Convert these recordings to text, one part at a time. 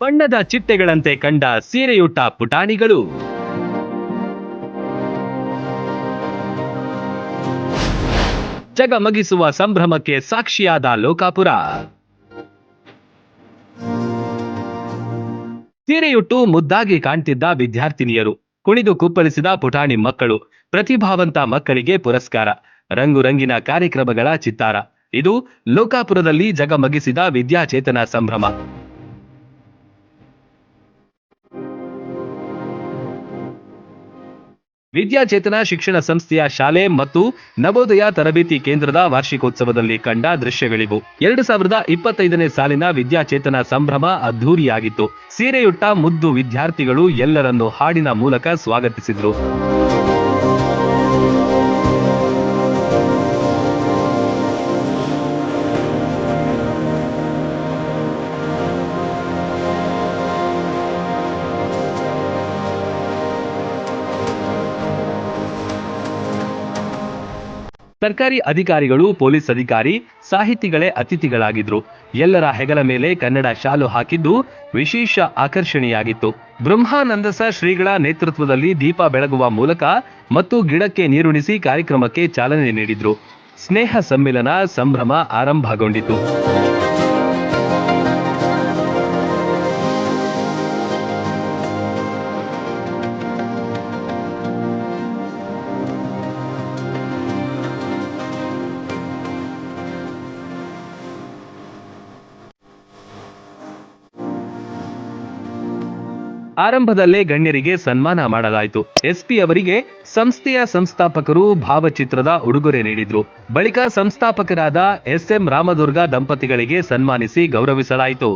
ಬಣ್ಣದ ಚಿಟ್ಟೆಗಳಂತೆ ಕಂಡ ಸೀರೆಯುಟ್ಟ ಪುಟಾಣಿಗಳು. ಜಗಮಗಿಸುವ ಸಂಭ್ರಮಕ್ಕೆ ಸಾಕ್ಷಿಯಾದ ಲೋಕಾಪುರ. ಸೀರೆಯುಟ್ಟು ಮುದ್ದಾಗಿ ಕಾಣ್ತಿದ್ದ ವಿದ್ಯಾರ್ಥಿನಿಯರು, ಕುಣಿದು ಕುಪ್ಪಳಿಸಿದ ಪುಟಾಣಿ ಮಕ್ಕಳು, ಪ್ರತಿಭಾವಂತ ಮಕ್ಕಳಿಗೆ ಪುರಸ್ಕಾರ ರಂಗು ರಂಗಿನ ಕಾರ್ಯಕ್ರಮಗಳ ಚಿತ್ತಾರ. ಇದು ಲೋಕಾಪುರದಲ್ಲಿ ಜಗಮಗಿಸಿದ ವಿದ್ಯಾಚೇತನ ಸಂಭ್ರಮ. ವಿದ್ಯಾಚೇತನ ಶಿಕ್ಷಣ ಸಂಸ್ಥೆಯ ಶಾಲೆ ಮತ್ತು ನವೋದಯ ತರಬೇತಿ ಕೇಂದ್ರದ ವಾರ್ಷಿಕೋತ್ಸವದಲ್ಲಿ ಕಂಡ ದೃಶ್ಯಗಳಿವು. ಎರಡು ಸಾವಿರದ ಇಪ್ಪತ್ತೈದನೇ ಸಾಲಿನ ವಿದ್ಯಾಚೇತನ ಸಂಭ್ರಮ ಅದ್ಧೂರಿಯಾಗಿತ್ತು. ಸೀರೆಯುಟ್ಟ ಮುದ್ದು ವಿದ್ಯಾರ್ಥಿಗಳು ಎಲ್ಲರನ್ನು ಹಾಡಿನ ಮೂಲಕ ಸ್ವಾಗತಿಸಿದ್ರು. ಸರ್ಕಾರಿ ಅಧಿಕಾರಿಗಳು, ಪೊಲೀಸ್ ಅಧಿಕಾರಿ, ಸಾಹಿತಿಗಳೇ ಅತಿಥಿಗಳಾಗಿದ್ರು. ಎಲ್ಲರ ಹೆಗಲ ಮೇಲೆ ಕನ್ನಡ ಶಾಲು ಹಾಕಿದ್ದು ವಿಶೇಷ ಆಕರ್ಷಣೆಯಾಗಿತ್ತು. ಬ್ರಹ್ಮಾನಂದಸ ಶ್ರೀಗಳ ನೇತೃತ್ವದಲ್ಲಿ ದೀಪ ಬೆಳಗುವ ಮೂಲಕ ಮತ್ತು ಗಿಡಕ್ಕೆ ನೀರುಣಿಸಿ ಕಾರ್ಯಕ್ರಮಕ್ಕೆ ಚಾಲನೆ ನೀಡಿದ್ರು. ಸ್ನೇಹ ಸಮ್ಮಿಲನ ಸಂಭ್ರಮ ಆರಂಭಗೊಂಡಿತು. ಆರಂಭದಲ್ಲೇ ಗಣ್ಯರಿಗೆ ಸನ್ಮಾನ ಮಾಡಲಾಯಿತು. ಎಸ್ಪಿ ಅವರಿಗೆ ಸಂಸ್ಥೆಯ ಸಂಸ್ಥಾಪಕರು ಭಾವಚಿತ್ರದ ಉಡುಗೊರೆ ನೀಡಿದ್ರು. ಬಳಿಕ ಸಂಸ್ಥಾಪಕರಾದ ಎಸ್ ಎಂ ರಾಮದುರ್ಗ ದಂಪತಿಗಳಿಗೆ ಸನ್ಮಾನಿಸಿ ಗೌರವಿಸಲಾಯಿತು.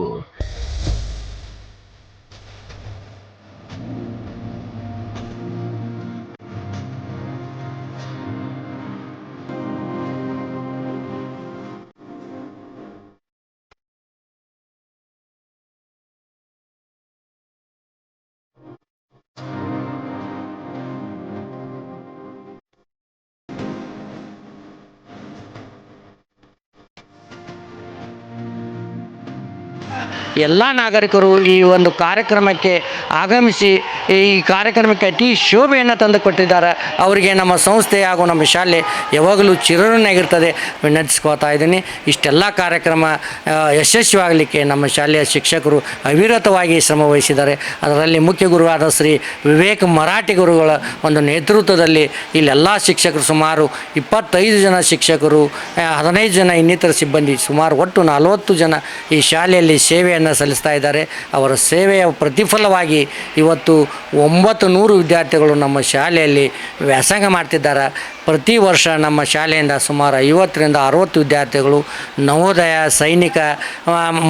ಎಲ್ಲ ನಾಗರಿಕರು ಈ ಒಂದು ಕಾರ್ಯಕ್ರಮಕ್ಕೆ ಆಗಮಿಸಿ, ಈ ಕಾರ್ಯಕ್ರಮಕ್ಕೆ ಅತಿ ಶೋಭೆಯನ್ನು ತಂದು ಕೊಟ್ಟಿದ್ದಾರೆ. ಅವರಿಗೆ ನಮ್ಮ ಸಂಸ್ಥೆ ಹಾಗೂ ನಮ್ಮ ಶಾಲೆ ಯಾವಾಗಲೂ ಚಿರಋಣಿಯಾಗಿರ್ತದೆ ವಿನಂತಿಸ್ಕೋತಾ ಇದ್ದೀನಿ. ಇಷ್ಟೆಲ್ಲ ಕಾರ್ಯಕ್ರಮ ಯಶಸ್ವಿಯಾಗಲಿಕ್ಕೆ ನಮ್ಮ ಶಾಲೆಯ ಶಿಕ್ಷಕರು ಅವಿರತವಾಗಿ ಶ್ರಮ ವಹಿಸಿದ್ದಾರೆ. ಅದರಲ್ಲಿ ಮುಖ್ಯ ಗುರುವಾದ ಶ್ರೀ ವಿವೇಕ್ ಮರಾಠಿ ಗುರುಗಳ ಒಂದು ನೇತೃತ್ವದಲ್ಲಿ ಇಲ್ಲೆಲ್ಲ ಶಿಕ್ಷಕರು ಸುಮಾರು ಇಪ್ಪತ್ತೈದು ಜನ ಶಿಕ್ಷಕರು ಹದಿನೈದು ಜನ ಇನ್ನಿತರ ಸಿಬ್ಬಂದಿ, ಸುಮಾರು ಒಟ್ಟು ನಲವತ್ತು ಜನ ಈ ಶಾಲೆಯಲ್ಲಿ ಸೇವೆಯನ್ನು ಸಲ್ಲಿಸ್ತಾ ಇದ್ದಾರೆ. ಅವರ ಸೇವೆಯ ಪ್ರತಿಫಲವಾಗಿ ಇವತ್ತು ಒಂಬತ್ತು ನೂರು ವಿದ್ಯಾರ್ಥಿಗಳು ನಮ್ಮ ಶಾಲೆಯಲ್ಲಿ ವ್ಯಾಸಂಗ ಮಾಡ್ತಿದ್ದಾರೆ. ಪ್ರತಿ ವರ್ಷ ನಮ್ಮ ಶಾಲೆಯಿಂದ ಸುಮಾರು ಐವತ್ತರಿಂದ ಅರುವತ್ತು ವಿದ್ಯಾರ್ಥಿಗಳು ನವೋದಯ, ಸೈನಿಕ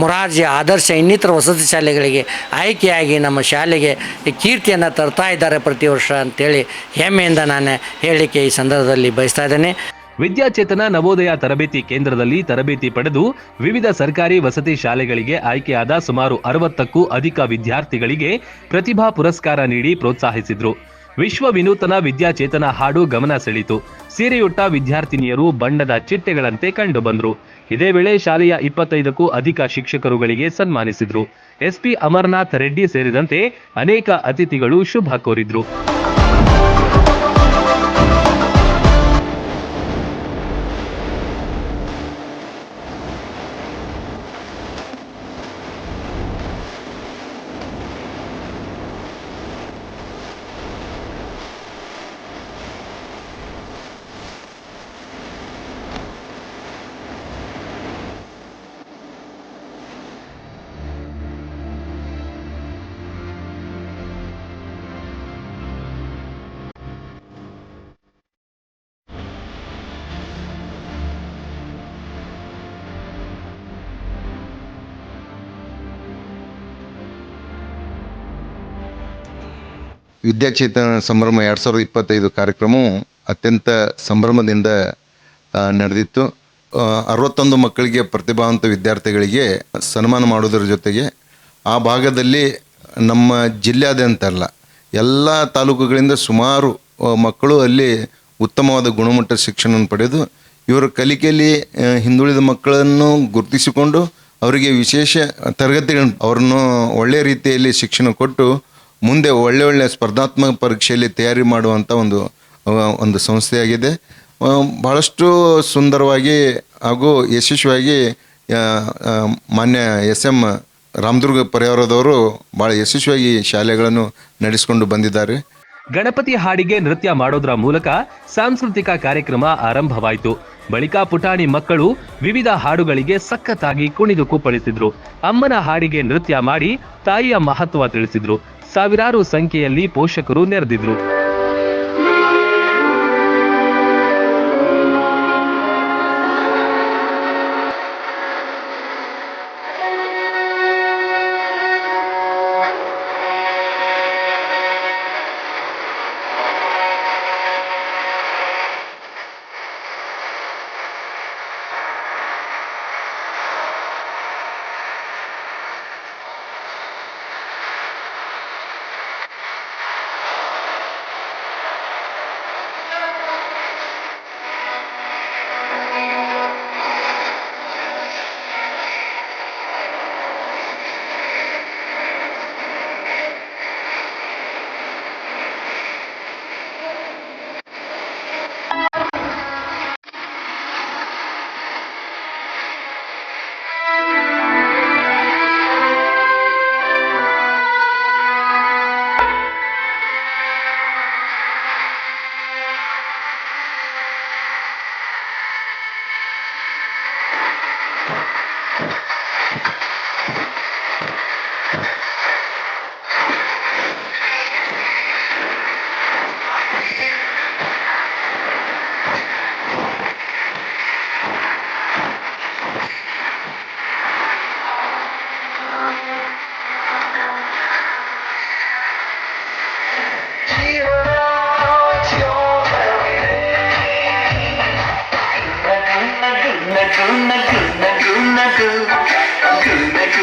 ಮೊರಾರ್ಜಿ, ಆದರ್ಶ, ಇನ್ನಿತರ ವಸತಿ ಶಾಲೆಗಳಿಗೆ ಆಯ್ಕೆಯಾಗಿ ನಮ್ಮ ಶಾಲೆಗೆ ಕೀರ್ತಿಯನ್ನು ತರ್ತಾ ಇದ್ದಾರೆ ಪ್ರತಿ ವರ್ಷ ಅಂತೇಳಿ ಹೆಮ್ಮೆಯಿಂದ ನಾನು ಹೇಳಲಿಕ್ಕೆ ಈ ಸಂದರ್ಭದಲ್ಲಿ ಬಯಸ್ತಾ ಇದ್ದೇನೆ. ವಿದ್ಯಾಚೇತನ ನವೋದಯ ತರಬೇತಿ ಕೇಂದ್ರದಲ್ಲಿ ತರಬೇತಿ ಪಡೆದು ವಿವಿಧ ಸರ್ಕಾರಿ ವಸತಿ ಶಾಲೆಗಳಿಗೆ ಆಯ್ಕೆಯಾದ ಸುಮಾರು ಅರವತ್ತಕ್ಕೂ ಅಧಿಕ ವಿದ್ಯಾರ್ಥಿಗಳಿಗೆ ಪ್ರತಿಭಾ ಪುರಸ್ಕಾರ ನೀಡಿ ಪ್ರೋತ್ಸಾಹಿಸಿದ್ರು. ವಿಶ್ವ ವಿನೂತನ ವಿದ್ಯಾಚೇತನ ಹಾಡು ಗಮನ ಸೆಳೆಯಿತು. ಸೀರೆಯುಟ್ಟ ವಿದ್ಯಾರ್ಥಿನಿಯರು ಬಣ್ಣದ ಚಿಟ್ಟೆಗಳಂತೆ ಕಂಡುಬಂದರು ಇದೇ ವೇಳೆ ಶಾಲೆಯ ಇಪ್ಪತ್ತೈದಕ್ಕೂ ಅಧಿಕ ಶಿಕ್ಷಕರುಗಳಿಗೆ ಸನ್ಮಾನಿಸಿದ್ರು. ಎಸ್ಪಿ ಅಮರನಾಥ್ ರೆಡ್ಡಿ ಸೇರಿದಂತೆ ಅನೇಕ ಅತಿಥಿಗಳು ಶುಭ ಕೋರಿದ್ರು. ವಿದ್ಯಾಚೇತನ ಸಂಭ್ರಮ ಎರಡು ಸಾವಿರದ ಇಪ್ಪತ್ತೈದು ಕಾರ್ಯಕ್ರಮವು ಅತ್ಯಂತ ಸಂಭ್ರಮದಿಂದ ನಡೆದಿತ್ತು. ಅರವತ್ತೊಂದು ಮಕ್ಕಳಿಗೆ ಪ್ರತಿಭಾವಂತ ವಿದ್ಯಾರ್ಥಿಗಳಿಗೆ ಸನ್ಮಾನ ಮಾಡೋದ್ರ ಜೊತೆಗೆ ಆ ಭಾಗದಲ್ಲಿ ನಮ್ಮ ಜಿಲ್ಲೆಯಾದ್ಯಂತ ಅಲ್ಲ, ಎಲ್ಲ ತಾಲೂಕುಗಳಿಂದ ಸುಮಾರು ಮಕ್ಕಳು ಅಲ್ಲಿ ಉತ್ತಮವಾದ ಗುಣಮಟ್ಟ ಶಿಕ್ಷಣವನ್ನು ಪಡೆದು ಇವರ ಕಲಿಕೆಯಲ್ಲಿ ಹಿಂದುಳಿದ ಮಕ್ಕಳನ್ನು ಗುರುತಿಸಿಕೊಂಡು ಅವರಿಗೆ ವಿಶೇಷ ತರಗತಿಗಳನ್ನು, ಅವರನ್ನು ಒಳ್ಳೆಯ ರೀತಿಯಲ್ಲಿ ಶಿಕ್ಷಣ ಕೊಟ್ಟು ಮುಂದೆ ಒಳ್ಳೆ ಒಳ್ಳೆ ಸ್ಪರ್ಧಾತ್ಮಕ ಪರೀಕ್ಷೆಯಲ್ಲಿ ತಯಾರಿ ಮಾಡುವಂಥ ಒಂದು ಒಂದು ಸಂಸ್ಥೆಯಾಗಿದೆ. ಭಾಳಷ್ಟು ಸುಂದರವಾಗಿ ಹಾಗೂ ಯಶಸ್ವಿಯಾಗಿ ಮಾನ್ಯ ಎಸ್ ಎಂ ರಾಮದುರ್ಗ ಪರಿವಾರದವರು ಭಾಳ ಯಶಸ್ವಿಯಾಗಿ ಶಾಲೆಗಳನ್ನು ನಡೆಸಿಕೊಂಡು ಬಂದಿದ್ದಾರೆ. ಗಣಪತಿ ಹಾಡಿಗೆ ನೃತ್ಯ ಮಾಡೋದ್ರ ಮೂಲಕ ಸಾಂಸ್ಕೃತಿಕ ಕಾರ್ಯಕ್ರಮ ಆರಂಭವಾಯಿತು. ಬಳಿಕ ಪುಟಾಣಿ ಮಕ್ಕಳು ವಿವಿಧ ಹಾಡುಗಳಿಗೆ ಸಖತ್ತಾಗಿ ಕುಣಿದು ಕುಪ್ಪಳಿಸಿದ್ರು ಅಮ್ಮನ ಹಾಡಿಗೆ ನೃತ್ಯ ಮಾಡಿ ತಾಯಿಯ ಮಹತ್ವ ತಿಳಿಸಿದ್ರು. ಸಾವಿರಾರು ಸಂಖ್ಯೆಯಲ್ಲಿ ಪೋಷಕರು ನೆರೆದಿದ್ರು.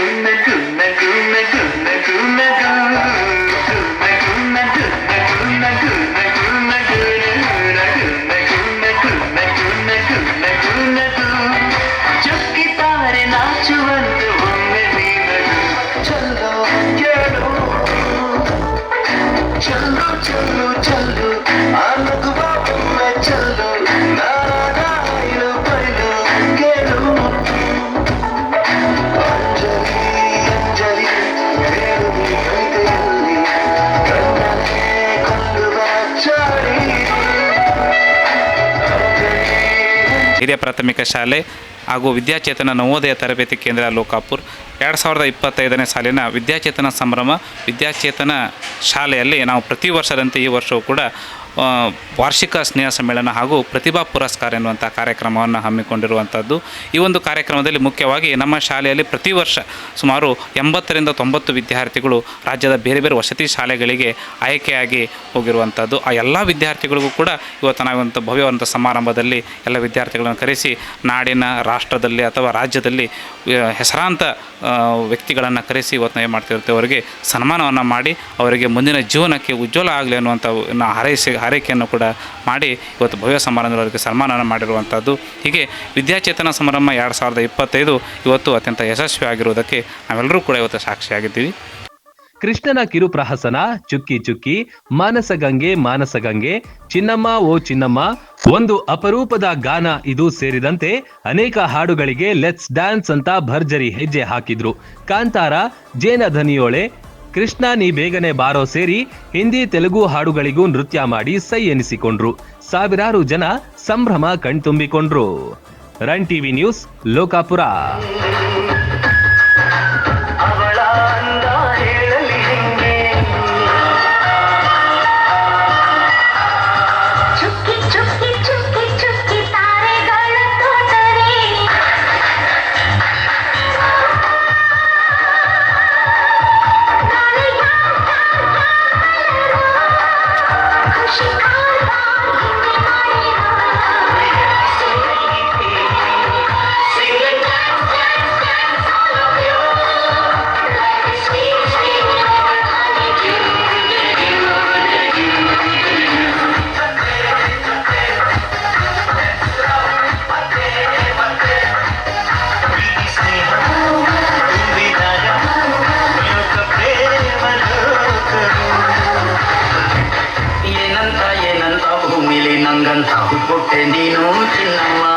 என்னடி ಪ್ರಾಥಮಿಕ ಶಾಲೆ ಹಾಗೂ ವಿದ್ಯಾಚೇತನ ನವೋದಯ ತರಬೇತಿ ಕೇಂದ್ರ ಲೋಕಾಪುರ್. ಎರಡು ಸಾವಿರದ ಇಪ್ಪತ್ತೈದನೇ ಸಾಲಿನ ವಿದ್ಯಾಚೇತನ ಸಂಭ್ರಮ ವಿದ್ಯಾಚೇತನ ಶಾಲೆಯಲ್ಲಿ ನಾವು ಪ್ರತಿ ವರ್ಷದಂತೆ ಈ ವರ್ಷವೂ ಕೂಡ ವಾರ್ಷಿಕ ಸ್ನೇಹ ಸಮ್ಮೇಳನ ಹಾಗೂ ಪ್ರತಿಭಾ ಪುರಸ್ಕಾರ ಎನ್ನುವಂಥ ಕಾರ್ಯಕ್ರಮವನ್ನು ಹಮ್ಮಿಕೊಂಡಿರುವಂಥದ್ದು. ಈ ಒಂದು ಕಾರ್ಯಕ್ರಮದಲ್ಲಿ ಮುಖ್ಯವಾಗಿ ನಮ್ಮ ಶಾಲೆಯಲ್ಲಿ ಪ್ರತಿ ವರ್ಷ ಸುಮಾರು ಎಂಬತ್ತರಿಂದ ತೊಂಬತ್ತು ವಿದ್ಯಾರ್ಥಿಗಳು ರಾಜ್ಯದ ಬೇರೆ ಬೇರೆ ವಸತಿ ಶಾಲೆಗಳಿಗೆ ಆಯ್ಕೆಯಾಗಿ ಹೋಗಿರುವಂಥದ್ದು. ಆ ಎಲ್ಲ ವಿದ್ಯಾರ್ಥಿಗಳಿಗೂ ಕೂಡ ಇವತ್ತು ನಾವಂಥ ಭವ್ಯವಂತ ಸಮಾರಂಭದಲ್ಲಿ ಎಲ್ಲ ವಿದ್ಯಾರ್ಥಿಗಳನ್ನು ಕರೆಸಿ ನಾಡಿನ ರಾಷ್ಟ್ರದಲ್ಲಿ ಅಥವಾ ರಾಜ್ಯದಲ್ಲಿ ಹೆಸರಾಂತ ವ್ಯಕ್ತಿಗಳನ್ನು ಕರೆಸಿ ಇವತ್ತು ಏನು ಮಾಡ್ತಿರ್ತೇವೆ ಅವರಿಗೆ ಸನ್ಮಾನವನ್ನು ಮಾಡಿ ಅವರಿಗೆ ಮುಂದಿನ ಜೀವನಕ್ಕೆ ಉಜ್ವಲ ಆಗಲಿ ಅನ್ನುವಂಥ ಹಾರೈಸಿ ಹಾರೈಕೆಯನ್ನು ಕೂಡ ಮಾಡಿ ಇವತ್ತು ಭವ್ಯ ಸಮಾರಂಭದಲ್ಲಿ ಅವರಿಗೆ ಸನ್ಮಾನವನ್ನು ಮಾಡಿರುವಂಥದ್ದು. ಹೀಗೆ ವಿದ್ಯಾಚೇತನ ಸಮಾರಂಭ ಎರಡು ಸಾವಿರದ ಇಪ್ಪತ್ತೈದು ಇವತ್ತು ಅತ್ಯಂತ ಯಶಸ್ವಿ ಆಗಿರುವುದಕ್ಕೆ ನಾವೆಲ್ಲರೂ ಕೂಡ ಇವತ್ತು ಸಾಕ್ಷಿಯಾಗಿದ್ದೀವಿ. ಕೃಷ್ಣನ ಕಿರುಪ್ರಹಸನ ಚುಕ್ಕಿ ಚುಕ್ಕಿ ಮಾನಸಗಂಗೆ ಮಾನಸಗಂಗೆ ಚಿನ್ನಮ್ಮ, ಓ ಚಿನ್ನಮ್ಮ, ಒಂದು ಅಪರೂಪದ ಗಾನ ಇದು ಸೇರಿದಂತೆ ಅನೇಕ ಹಾಡುಗಳಿಗೆ ಲೆಟ್ಸ್ ಡ್ಯಾನ್ಸ್ ಅಂತ ಭರ್ಜರಿ ಹೆಜ್ಜೆ ಹಾಕಿದ್ರು. ಕಾಂತಾರ, ಜೇನ ಧನಿಯೋಳೆ ಕೃಷ್ಣ ನೀ ಬೇಗನೆ ಬಾರೋ ಸೇರಿ ಹಿಂದಿ, ತೆಲುಗು ಹಾಡುಗಳಿಗೂ ನೃತ್ಯ ಮಾಡಿ ಸೈ ಎನಿಸಿಕೊಂಡ್ರು. ಸಾವಿರಾರು ಜನ ಸಂಭ್ರಮ ಕಣ್ತುಂಬಿಕೊಂಡ್ರು. Run TV news, Lokapur. నాయనంతా భూమిలేనంగంతా పుట్టె నేను చిన్నమ్మా